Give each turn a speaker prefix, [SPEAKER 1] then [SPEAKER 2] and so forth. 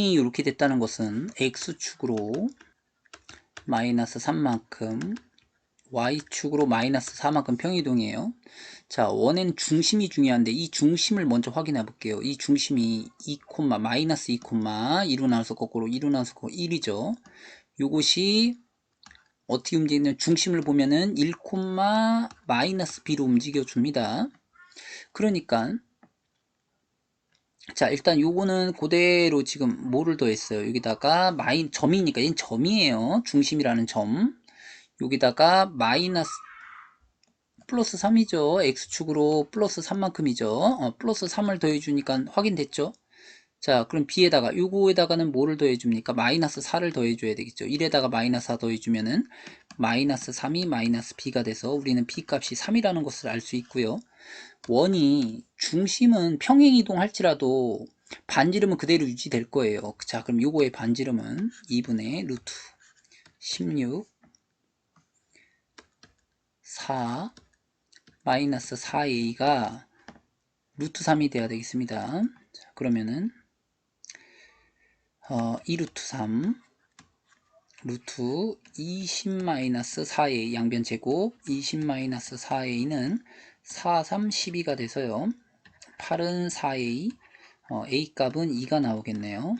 [SPEAKER 1] 이렇게 됐다는 것은 x축으로 마이너스 3만큼 y축으로 마이너스 4만큼 평이동이에요. 자, 원에는 중심이 중요한데 이 중심을 먼저 확인해 볼게요. 이 중심이 2, 마이너스 2, 2로 나눠서 거꾸로 2로 나눠서 거꾸로 1이죠. 요것이 어떻게 움직이는 중심을 보면은 1, 마이너스 b로 움직여 줍니다. 그러니까 자 일단 요거는 그대로 지금 뭐를 더했어요? 여기다가 마이 점이니까 얘는 점이에요. 중심이라는 점. 여기다가 마이너스 플러스 3이죠. X축으로 플러스 3만큼이죠. 어, 플러스 3을 더해주니까 확인됐죠 자 그럼 b에다가 요거에다가는 뭐를 더해줍니까 마이너스 4를 더해줘야 되겠죠 1에다가 마이너스 4 더해주면은 마이너스 3이 마이너스 b가 돼서 우리는 b 값이 3이라는 것을 알 수 있고요 원이 중심은 평행이동 할지라도 반지름은 그대로 유지될 거예요. 자, 그럼 요거의 반지름은 2분의 루트 16 4 마이너스 4a가 루트 3이 돼야 되겠습니다. 자, 그러면은 어, 2 루트 3 루트 20 마이너스 4a 양변 제곱 20 마이너스 4a는 4, 3, 12가 돼서요. 8은 4a, 어, a 값은 2가 나오겠네요.